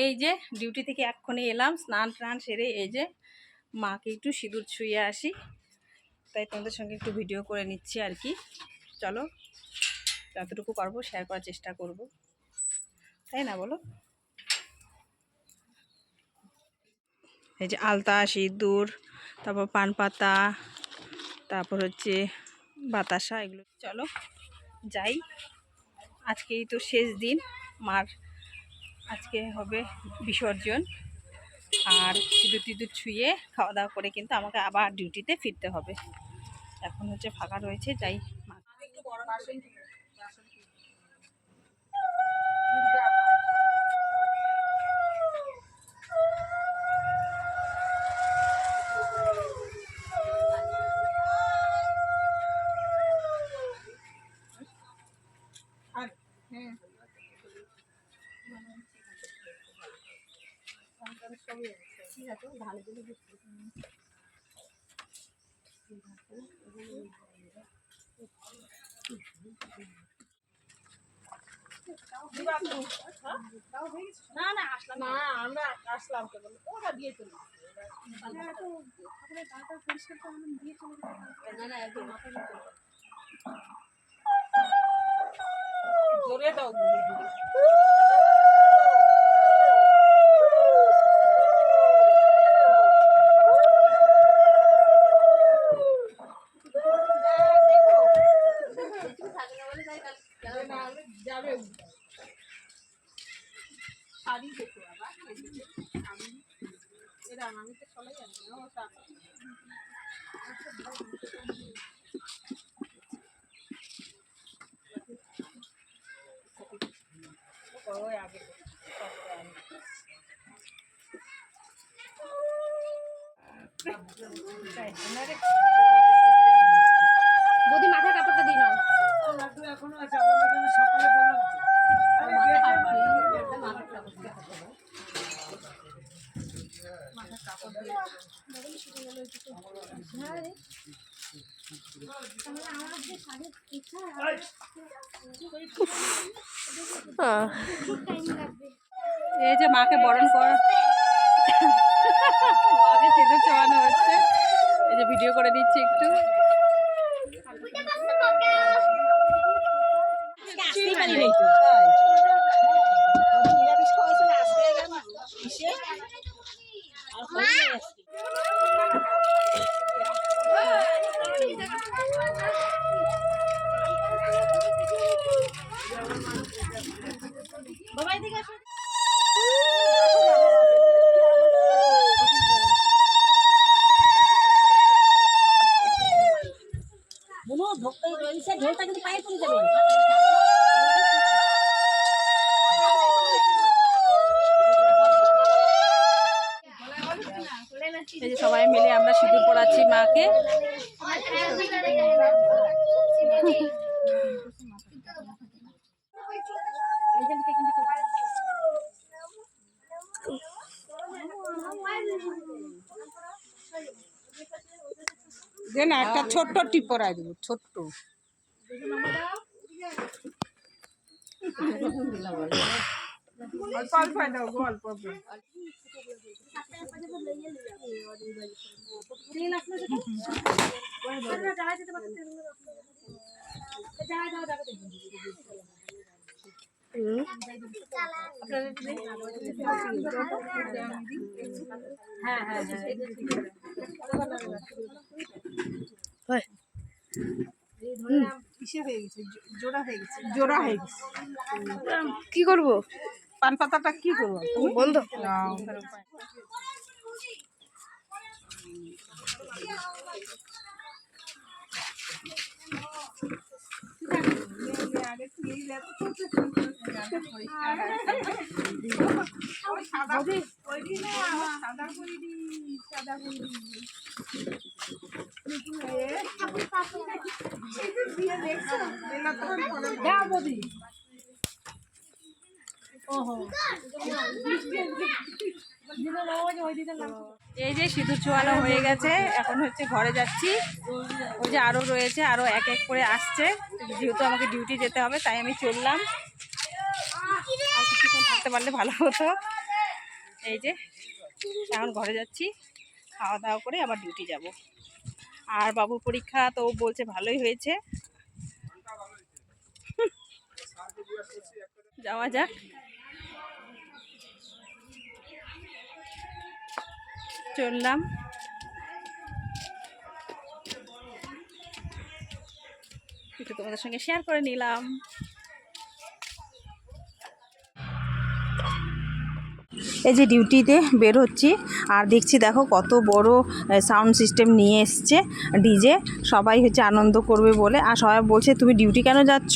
এই যে ডিউটি থেকে এক্ষণে এলাম, স্নান টান সেরে এই যে মাকে একটু সিঁদুর ছুঁয়ে আসি। তাই তোমাদের সঙ্গে একটু ভিডিও করে নিচ্ছি আর কি। চলো, যতটুকু পারব শেয়ার করার চেষ্টা করব। তাই না বলো? এই যে আলতা, সিঁদুর, তারপর পান পাতা, তারপর হচ্ছে বাতাসা, এগুলো। চলো, যাই। আজকেই তো শেষ দিন, মার আজকে হবে বিসর্জন আর সিঁদুর টিঁদুর ছুঁয়ে খাওয়া দাওয়া করে কিন্তু আমাকে আবার ডিউটিতে ফিরতে হবে। এখন হচ্ছে ফাঁকা রয়েছে, যাই মা না না আসলাম না। আমরা আসলাম কেবল। ওরা দিয়ে চলে জোরে দাও যাবে শাড়ি দেখো আবার আমি এরা আমি তো চলে যাবে না ও শাড়ি ওই আগে বৌদি কাপড়টা দিই নাও। এখনও আছে সকালে বললাম এই যে মাকে বরণ করা। মাকে খেতে চড়ানো হচ্ছে। এই যে ভিডিও করে দিচ্ছি একটু। ঢোলটা কিন্তু পায়ে পড়ে যাবে। এই যে সবাই মিলে আমরা সিঁদুর পড়াচ্ছি মাকে। যে না একটা ছোট্ট টিপ পরাই দেবো ছোট্ট। হ্যাঁ হ্যাঁ হ্যাঁ হয়ে গেছে জোড়া হয়ে গেছে। জোড়া হয়ে গেছে। কি করব? পান পাতাটা কি করব? বন্ধ। নাও। এই যে সিঁদুর চোয়ানো হয়ে গেছে, এখন হচ্ছে ঘরে যাচ্ছি। ওই যে আরও রয়েছে আরও এক এক করে আসছে। যেহেতু আমাকে ডিউটি যেতে হবে, তাই আমি চললাম। আর থাকতে পারলে ভালো হতো। এই যে, এখন ঘরে যাচ্ছি। খাওয়া দাওয়া করে আবার ডিউটি যাব। আর বাবু পরীক্ষা তো বলছে ভালোই হয়েছে। যাওয়া যাক। চললাম। একটু তোমাদের সঙ্গে শেয়ার করে নিলাম। এই যে ডিউটিতে বের হচ্ছি আর দেখছি দেখো কত বড় সাউন্ড সিস্টেম নিয়ে এসছে ডিজে। সবাই হচ্ছে আনন্দ করবে বলে। আর সবাই বলছে, তুমি ডিউটি কেন যাচ্ছ?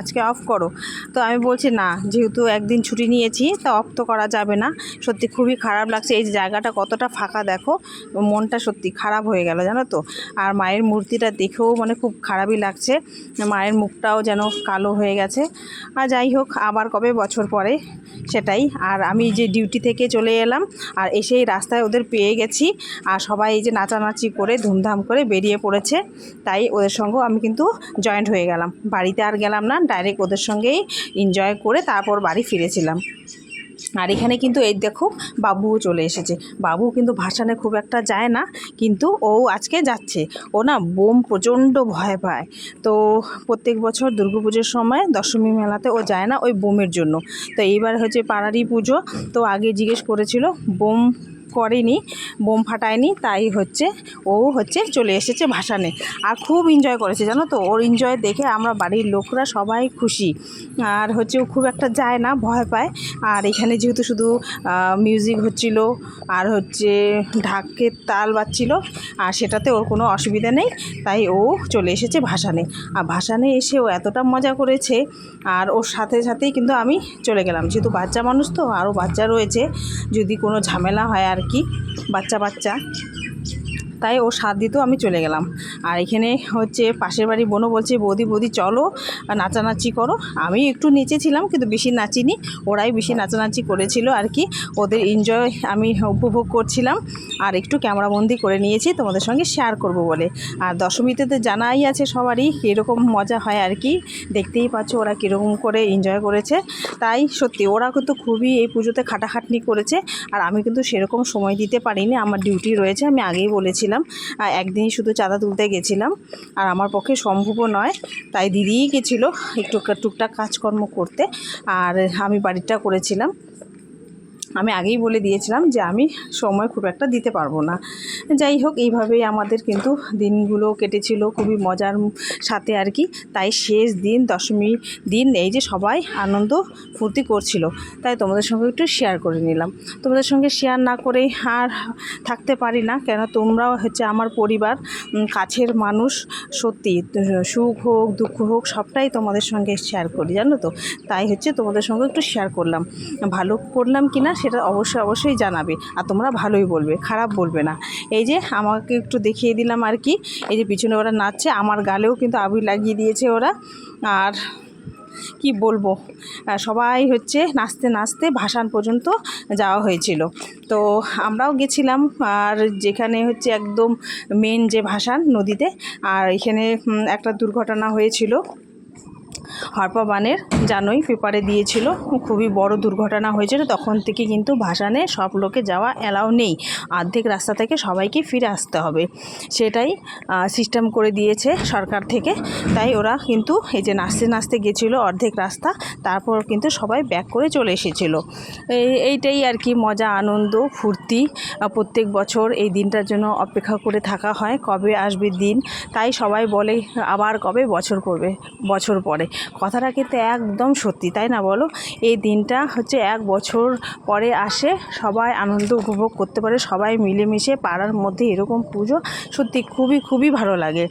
আজকে অফ করো। তো আমি বলছি, না, যেহেতু একদিন ছুটি নিয়েছি, তা অফ তো করা যাবে না। সত্যি খুবই খারাপ লাগছে। এই জায়গাটা কতটা ফাঁকা দেখো, মনটা সত্যি খারাপ হয়ে গেল, জানো তো? আর মায়ের মূর্তিটা দেখেও মানে খুব খারাপই লাগছে। মায়ের মুখটাও যেন কালো হয়ে গেছে। আর যাই হোক, আবার কবে বছর পরে? সেটাই। আর আমি যে ডিউটি থেকে চলে এলাম, আর এসেই রাস্তায় ওদের পেয়ে গেছি, আর সবাই এই যে নাচানাচি করে, ধুমধাম করে বেরিয়ে পড়েছে। তাই ওদের সঙ্গেও আমি কিন্তু জয়েন্ট হয়ে গেলাম। বাড়িতে আর গেলাম না ডাইরেক্ট ওদের সঙ্গেই এনজয় করে তারপর বাড়ি ফিরেছিলাম। আর এখানে কিন্তু এই দেখো বাবুও চলে এসেছে। বাবু কিন্তু ভাসানে খুব একটা যায় না, কিন্তু ও আজকে যাচ্ছে। ও না বোম প্রচণ্ড ভয় পায়। তো প্রত্যেক বছর দুর্গাপুজোর সময় দশমী মেলাতে ও যায় না ওই বোমের জন্য। তো এইবার হচ্ছে পাড়ারই পুজো। তো আগে জিজ্ঞেস করেছিল, বোম করেনি, বোম ফাটায়নি, তাই হচ্ছে ও হচ্ছে চলে এসেছে ভাসানে। আর খুব এনজয় করেছে, জানো তো? ওর এনজয় দেখে আমরা বাড়ির লোকরা সবাই খুশি। আর হচ্ছে ও খুব একটা যায় না, ভয় পায়। আর এখানে যেহেতু শুধু মিউজিক হচ্ছিল, আর হচ্ছে ঢাকের তাল বাজছিল, আর সেটাতে ওর কোনো অসুবিধা নেই, তাই ও চলে এসেছে ভাসানে। আর ভাসানে এসে ও এতটা মজা করেছে, আর ওর সাথে সাথেই কিন্তু আমি চলে গেলাম। যেহেতু বাচ্চা মানুষ তো, আরও বাচ্চা রয়েছে, যদি কোনো ঝামেলা হয় আর কি বাচ্চা বাচ্চা। তাই ও সাথ দিতেও আমি চলে গেলাম। আর এখানে হচ্ছে পাশের বাড়ি বোনও বলছে, বৌদি বৌদি, চলো, নাচানাচি করো। আমি একটু নেচেছিলাম কিন্তু বেশি নাচিনি। ওরাই বেশি নাচানাচি করেছিল আর কি। ওদের এনজয় আমি উপভোগ করছিলাম। আর একটু ক্যামেরাবন্দি করে নিয়েছি, তোমাদের সঙ্গে শেয়ার করব বলে। আর দশমীতে তো জানাই আছে সবারই, কীরকম মজা হয় আর কি। দেখতেই পাচ্ছ ওরা কীরকম করে এনজয় করেছে। তাই সত্যি, ওরা কিন্তু খুবই এই পুজোতে খাটাখাটনি করেছে। আর আমি কিন্তু সেরকম সময় দিতে পারিনি, আমার ডিউটি রয়েছে, আমি আগেই বলেছিলাম। আর একদিনই শুধু চাঁদা তুলতে গেছিলাম। আর আমার পক্ষে সম্ভবও নয়, তাই দিদিই গেছিল একটু টুকটাক কাজকর্ম করতে, আর আমি বাড়িটা করেছিলাম। আমি আগেই বলে দিয়েছিলাম যে আমি সময় খুব একটা দিতে পারব না। যাই হোক, এইভাবেই আমাদের কিন্তু দিনগুলো কেটেছিল, খুবই মজার সাথে আর কি। তাই শেষ দিন দশমী দিন এই যে সবাই আনন্দ ফুর্তি করছিল। তাই তোমাদের সঙ্গে একটু শেয়ার করে নিলাম। তোমাদের সঙ্গে শেয়ার না করে আর থাকতে পারি না, কেন তোমরাও হচ্ছে আমার পরিবার কাছের মানুষ, সত্যি, সুখ হোক, দুঃখ হোক, সবটাই তোমাদের সঙ্গে শেয়ার করি, জানো তো? তাই হচ্ছে তোমাদের সঙ্গে একটু শেয়ার করলাম। ভালো করলাম কি না সেটা অবশ্যই অবশ্যই জানাবে। আর তোমরা ভালোই বলবে, খারাপ বলবে না। এই যে আমাকে একটু দেখিয়ে দিলাম আর কি। এই যে পিছনে ওরা নাচছে, আমার গালেও কিন্তু আবির লাগিয়ে দিয়েছে ওরা। আর কি বলব? সবাই হচ্ছে নাচতে নাচতে ভাসান পর্যন্ত যাওয়া হয়েছিল। তো আমরাও গেছিলাম, আর যেখানে হচ্ছে একদম মেন যে ভাসান নদীতে, আর এখানে একটা দুর্ঘটনা হয়েছিল। হরপা বানের জানোই পেপারে দিয়েছিল, খুবই বড় দুর্ঘটনা হয়েছিল, তখন থেকে কিন্তু ভাসানে সব লোকে যাওয়া অ্যালাউ নেই, অর্ধেক রাস্তা থেকে সবাইকে ফিরে আসতে হবে। সেটাই সিস্টেম করে দিয়েছে সরকার থেকে, তাই ওরা কিন্তু এই যে নাচতে নাচতে গেছিল অর্ধেক রাস্তা, তারপর কিন্তু সবাই ব্যাক করে চলে এসেছিল। এই এইটাই আর কি মজা, আনন্দ, ফুর্তি প্রত্যেক বছর এই দিনটার জন্য অপেক্ষা করে থাকা হয়, কবে আসবে দিন, তাই সবাই বলে আবার কবে বছর করবে বছর পরে। কথাটা কিন্তু একদম সত্যি, তাই না বলো? এই দিনটা হচ্ছে এক বছর পরে আসে, সবাই আনন্দ উপভোগ করতে পারে, সবাই মিলেমিশে পাড়ার মধ্যে এরকম পুজো সত্যি খুবই খুবই ভালো লাগে।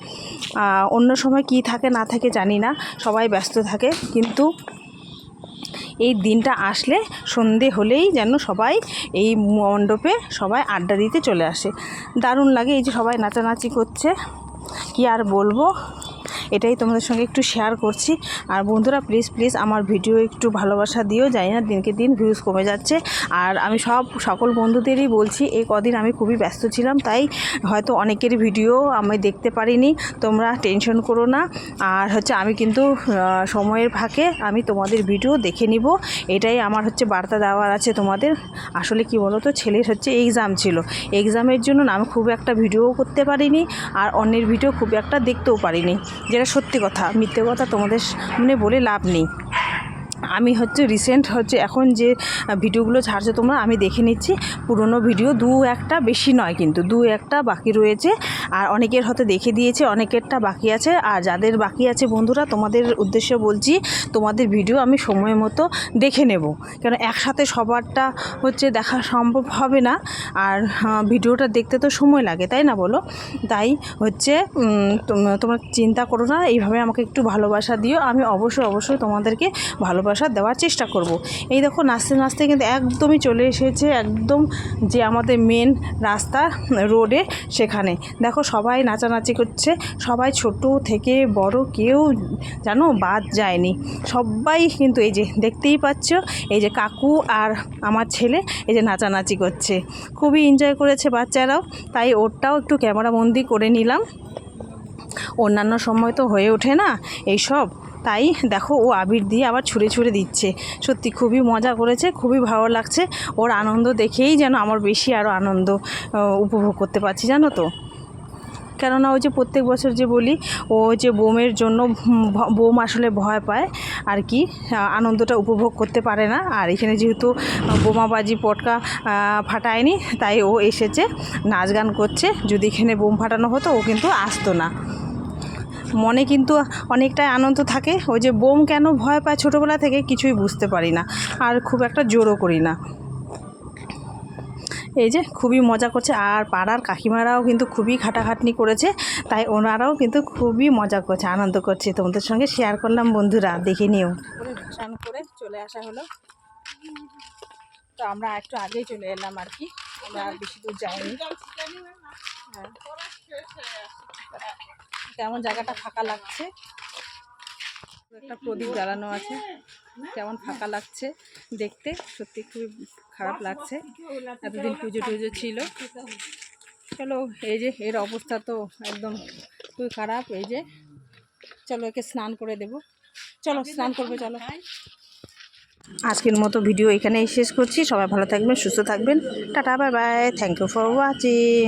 অন্য সময় কি থাকে না থাকে জানি না, সবাই ব্যস্ত থাকে, কিন্তু এই দিনটা আসলে সন্ধে হলেই যেন সবাই এই মণ্ডপে সবাই আড্ডা দিতে চলে আসে। দারুণ লাগে এই যে সবাই নাচানাচি করছে, কি আর বলব? এটাই তোমাদের সঙ্গে একটু শেয়ার করছি। আর বন্ধুরা প্লিজ প্লিজ আমার ভিডিও একটু ভালোবাসা দিও, জানি না দিনকে দিন ভিউজ কমে যাচ্ছে। আর আমি সব সকল বন্ধুদেরই বলছি, এই কদিন আমি খুবই ব্যস্ত ছিলাম, তাই হয়তো অনেকের ভিডিও আমি দেখতে পারিনি। তোমরা টেনশন করো না। আর হচ্ছে আমি কিন্তু সময়ের ফাঁকে আমি তোমাদের ভিডিও দেখে নিব। এটাই আমার হচ্ছে বার্তা দেওয়ার আছে তোমাদের। আসলে কি বলো তো ছেলের হচ্ছে এক্সাম ছিল। এক্সামের জন্য আমি খুব একটা ভিডিও করতে পারিনি, আর অন্যের ভিডিও খুব একটা দেখতেও পারিনি। যেটা সত্যি কথা মিথ্যে কথা তোমাদের সামনে বলে লাভ নেই। আমি হচ্ছে রিসেন্ট হচ্ছে এখন যে ভিডিওগুলো ছাড়ছো তোমরা, আমি দেখে নিচ্ছি। পুরনো ভিডিও দু একটা বেশি নয় কিন্তু, দু একটা বাকি রয়েছে। আর অনেকের হয়তো দেখে দিয়েছে, অনেকেরটা বাকি আছে। আর যাদের বাকি আছে বন্ধুরা, তোমাদের উদ্দেশ্যে বলছি, তোমাদের ভিডিও আমি সময় মতো দেখে নেব। কেন একসাথে সবারটা হচ্ছে দেখা সম্ভব হবে না। আর ভিডিওটা দেখতে তো সময় লাগে, তাই না বলো? তাই হচ্ছে তোমরা চিন্তা করো না, এইভাবে আমাকে একটু ভালোবাসা দিও। আমি অবশ্যই অবশ্যই তোমাদেরকে ভালোবাসা দেওয়ার চেষ্টা করব। এই দেখো নাচতে নাচতে কিন্তু একদমই চলে এসেছে একদম যে আমাদের মেন রাস্তা রোডে সেখানে। দেখো সবাই নাচানাচি করছে, সবাই ছোট থেকে বড়, কেউ জানো বাদ যায়নি। সবাই কিন্তু এই যে দেখতেই পাচ্ছ, এই যে কাকু আর আমার ছেলে এই যে নাচানাচি করছে। খুবই এনজয় করেছে বাচ্চারাও, তাই ওরটাও একটু ক্যামেরাবন্দি করে নিলাম। অন্যান্য সময় তো হয়ে ওঠে না, এইসব। তাই দেখো ও আবির দিয়ে আবার ছুঁড়ে ছুঁড়ে দিচ্ছে। সত্যি খুবই মজা করেছে, খুবই ভালো লাগছে। ওর আনন্দ দেখেই যেন আমার বেশি আরও আনন্দ উপভোগ করতে পারছি, জানো তো? কেননা ওই যে প্রত্যেক বছর যে বলি, ও যে বোমের জন্য বোম আসলে ভয় পায়, আর কি আনন্দটা উপভোগ করতে পারে না। আর এখানে যেহেতু বোমাবাজি, পটকা ফাটায়নি, তাই ও এসেছে, নাচ গান করছে। যদি এখানে বোম ফাটানো হতো, ও কিন্তু আসতো না। মনে কিন্তু অনেকটাই আনন্দ থাকে। ওই যে বোম কেন ভয় পায় ছোটোবেলা থেকে কিছুই বুঝতে পারি না। আর খুব একটা জোরও করি না। এই যে খুবই মজা করছে। আর পাড়ার কাকিমারাও কিন্তু খুবই খাটাখাটনি করেছে। তাই ওনারাও কিন্তু খুবই মজা করছে, আনন্দ করছে। তোমাদের সঙ্গে শেয়ার করলাম বন্ধুরা, দেখে নিও। ভাসান করে চলে আসা হলো। তো আমরা একটু আগেই চলে এলাম আর কি। আমরা আর বেশি দূর যাইনি। হ্যাঁ। কেমন জায়গাটা ফাঁকা লাগছে? একটা প্রদীপ জ্বালানো আছে। কেমন ফাঁকা লাগছে দেখতে? সত্যি খুবই খারাপ লাগছে। এতদিন পুজো টুজো ছিল। চলো, এই যে এর অবস্থা তো একদম খুবই খারাপ। এই যে, চলো একে স্নান করে দেব। চলো, স্নান করবে, চলো। আজকের মতো ভিডিও এখানেই শেষ করছি। সবাই ভালো থাকবেন, সুস্থ থাকবেন। Tata, bye bye. Thank you for watching